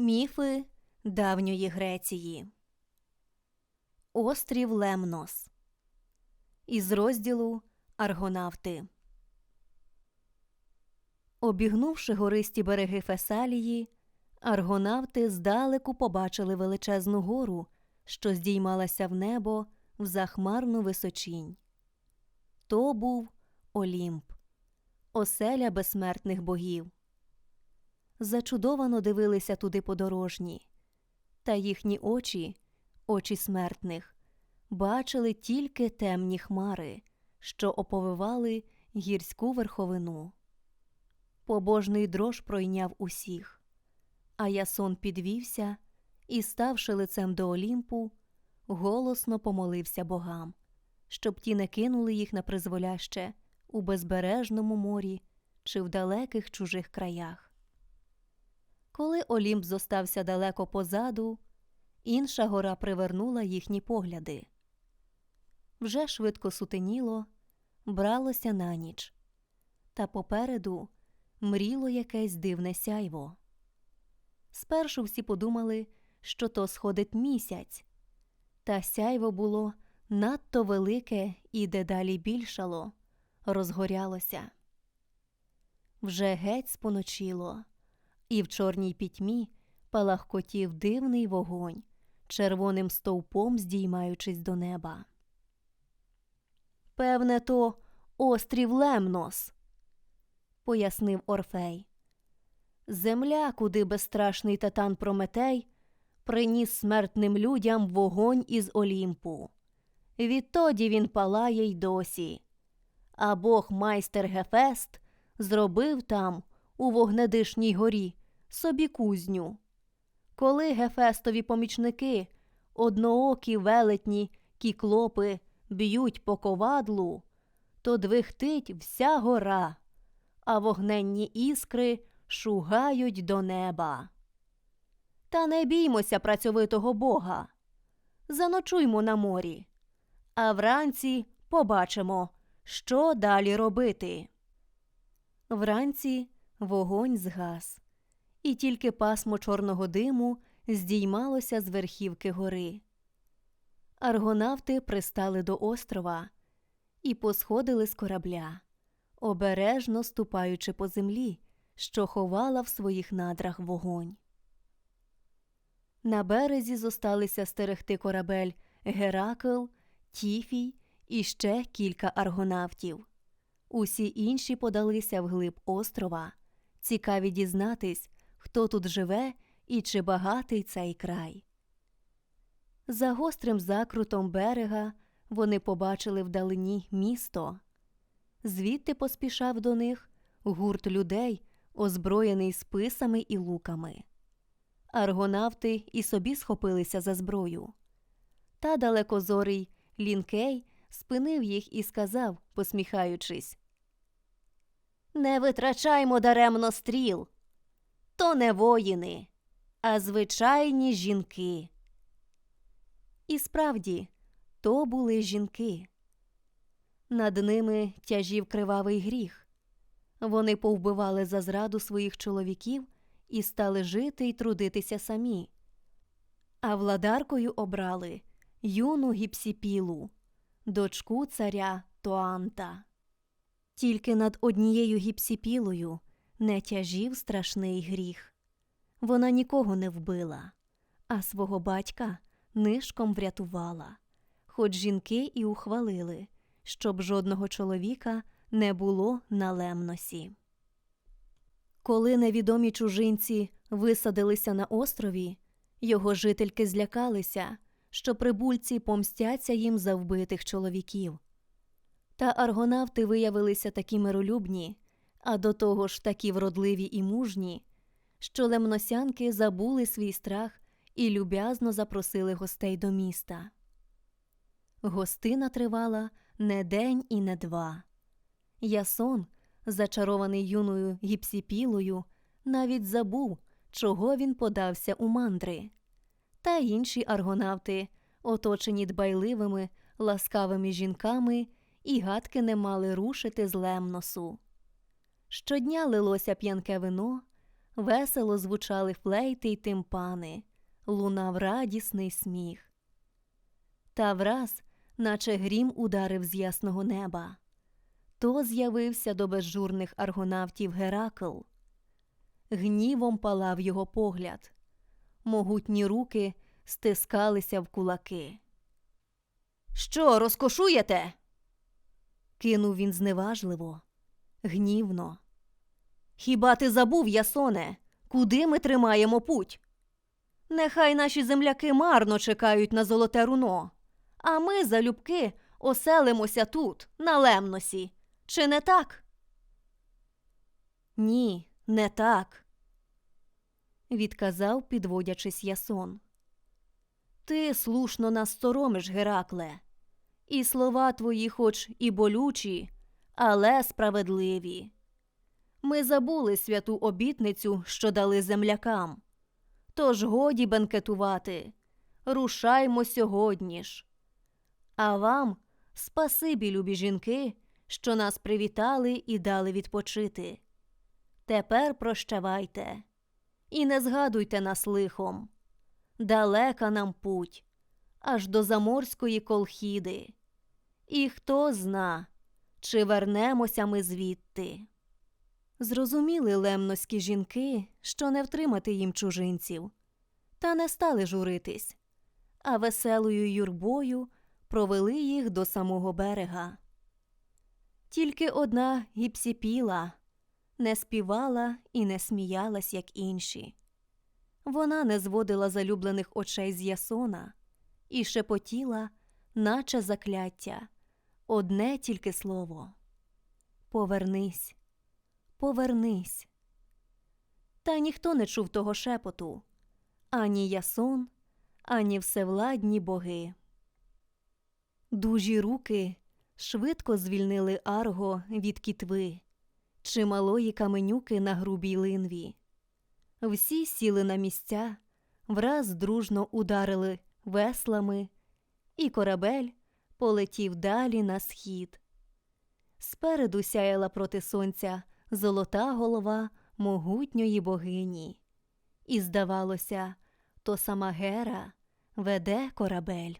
Міфи давньої Греції. Острів Лемнос. Із розділу Аргонавти. Обігнувши гористі береги Фесалії, аргонавти здалеку побачили величезну гору, що здіймалася в небо в захмарну височінь. То був Олімп, оселя безсмертних богів зачудовано дивилися туди подорожні, та їхні очі, очі смертних, бачили тільки темні хмари, що оповивали гірську верховину. Побожний дрож пройняв усіх, а ясон підвівся і, ставши лицем до Олімпу, голосно помолився богам, щоб ті не кинули їх на призволяще у безбережному морі чи в далеких чужих краях. Коли Олімп зостався далеко позаду, інша гора привернула їхні погляди. Вже швидко сутеніло, бралося на ніч, та попереду мріло якесь дивне сяйво. Спершу всі подумали, що то сходить місяць, та сяйво було надто велике і дедалі більшало, розгорялося. Вже геть споночило і в чорній пітьмі палахкотів дивний вогонь, червоним стовпом здіймаючись до неба. Певне, то острів Лемнос, пояснив Орфей. Земля, куди безстрашний татан Прометей приніс смертним людям вогонь із Олімпу. Відтоді він палає й досі. А бог майстер Гефест зробив там, у вогнедишній горі, собі кузню. Коли Гефестові помічники, одноокі велетні кіклопи б'ють по ковадлу, то двихтить вся гора, а вогненні іскри шугають до неба. Та не біймося працьовитого бога. Заночуймо на морі, а вранці побачимо, що далі робити. Вранці вогонь згас і тільки пасмо чорного диму здіймалося з верхівки гори. Аргонавти пристали до острова і посходили з корабля, обережно ступаючи по землі, що ховала в своїх надрах вогонь. На березі зосталися стерегти корабель Геракл, Тіфій і ще кілька аргонавтів. Усі інші подалися вглиб острова, цікаві дізнатись, хто тут живе і чи багатий цей край. За гострим закрутом берега вони побачили вдалині місто. Звідти поспішав до них гурт людей, озброєний списами і луками. Аргонавти і собі схопилися за зброю. Та далекозорий лінкей спинив їх і сказав, посміхаючись Не витрачаймо даремно стріл то не воїни, а звичайні жінки. І справді, то були жінки. Над ними тяжів кривавий гріх. Вони повбивали за зраду своїх чоловіків і стали жити й трудитися самі. А владаркою обрали юну гіпсіпілу, дочку царя Тоанта. Тільки над однією гіпсіпілою не тяжів страшний гріх. Вона нікого не вбила, а свого батька нишком врятувала, хоч жінки і ухвалили, щоб жодного чоловіка не було на лемносі. Коли невідомі чужинці висадилися на острові, його жительки злякалися, що прибульці помстяться їм за вбитих чоловіків. Та аргонавти виявилися такі миролюбні, а до того ж такі вродливі і мужні, що лемносянки забули свій страх і люб'язно запросили гостей до міста. Гостина тривала не день і не два. Ясон, зачарований юною гіпсіпілою, навіть забув, чого він подався у мандри. Та інші аргонавти, оточені дбайливими, ласкавими жінками, і гадки не мали рушити з лемносу. Щодня лилося п'янке вино, Весело звучали флейти й тимпани, лунав радісний сміх. Та враз, наче грім ударив з ясного неба, то з'явився до безжурних аргонавтів Геракл. Гнівом палав його погляд, могутні руки стискалися в кулаки. Що, розкошуєте? кинув він зневажливо, гнівно. Хіба ти забув, Ясоне, куди ми тримаємо путь? Нехай наші земляки марно чекають на золоте руно, а ми, залюбки, оселимося тут, на Лемносі. Чи не так? Ні, не так, відказав, підводячись Ясон. Ти слушно нас соромиш, Геракле, і слова твої, хоч і болючі, але справедливі. Ми забули святу обітницю, що дали землякам. Тож годі бенкетувати, рушаймо сьогодні ж. А вам спасибі, любі жінки, що нас привітали і дали відпочити. Тепер прощавайте і не згадуйте нас лихом. Далека нам путь, аж до заморської колхіди. І хто зна, чи вернемося ми звідти. Зрозуміли лемноські жінки, що не втримати їм чужинців, та не стали журитись, а веселою юрбою провели їх до самого берега. Тільки одна гіпсіпіла не співала і не сміялась, як інші. Вона не зводила залюблених очей з ясона і шепотіла, наче закляття, одне тільки слово Повернись, повернись. Та ніхто не чув того шепоту ані ясон, ані всевладні боги. Дужі руки швидко звільнили Арго від кітви, чималої каменюки на грубій линві. Всі сіли на місця, враз дружно ударили веслами, і корабель полетів далі на схід. Спереду сяяла проти сонця золота голова могутньої богині, і, здавалося, то сама Гера веде корабель.